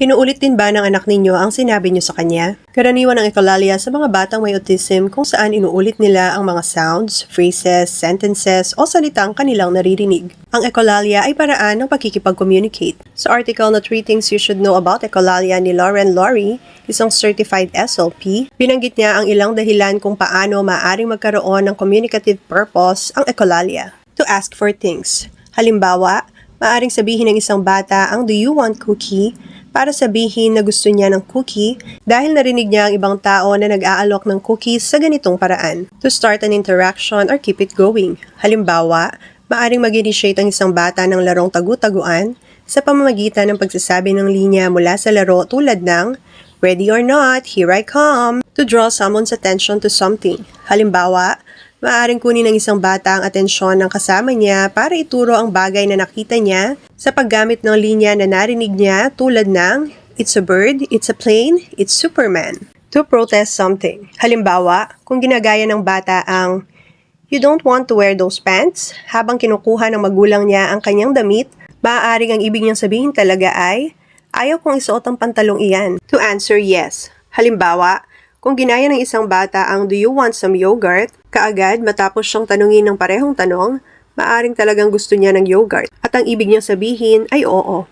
Inuulit din ba ng anak ninyo ang sinabi niyo sa kanya? Karaniwan ang echolalia sa mga batang may autism kung saan inuulit nila ang mga sounds, phrases, sentences o salitang kanilang naririnig. Ang echolalia ay paraan ng pakikipag-communicate. Sa article na 3 Things You Should Know About Echolalia ni Lauren Laurie, isang certified SLP, binanggit niya ang ilang dahilan kung paano maaring magkaroon ng communicative purpose ang echolalia. To ask for things. Halimbawa, maaring sabihin ng isang bata ang do you want cookie para sabihin na gusto niya ng cookie dahil narinig niya ang ibang tao na nag-aalok ng cookies sa ganitong paraan. To start an interaction or keep it going. Halimbawa, maaring mag-initiate ang isang bata ng larong tagu-taguan sa pamamagitan ng pagsasabi ng linya mula sa laro tulad ng Ready or not, here I come. To draw someone's attention to something. Halimbawa, Maaring kunin ng isang bata ang atensyon ng kasama niya para ituro ang bagay na nakita niya sa paggamit ng linya na narinig niya tulad ng It's a bird, it's a plane, it's Superman. To protest something. Halimbawa, kung ginagaya ng bata ang You don't want to wear those pants habang kinukuha ng magulang niya ang kanyang damit, maaaring ang ibig niyang sabihin talaga ay Ayaw kong isuot ang pantalong iyan. To answer yes. Halimbawa, kung ginaya ng isang bata ang do you want some yogurt, kaagad matapos siyang tanungin ng parehong tanong, maaring talagang gusto niya ng yogurt at ang ibig niyang sabihin ay oo.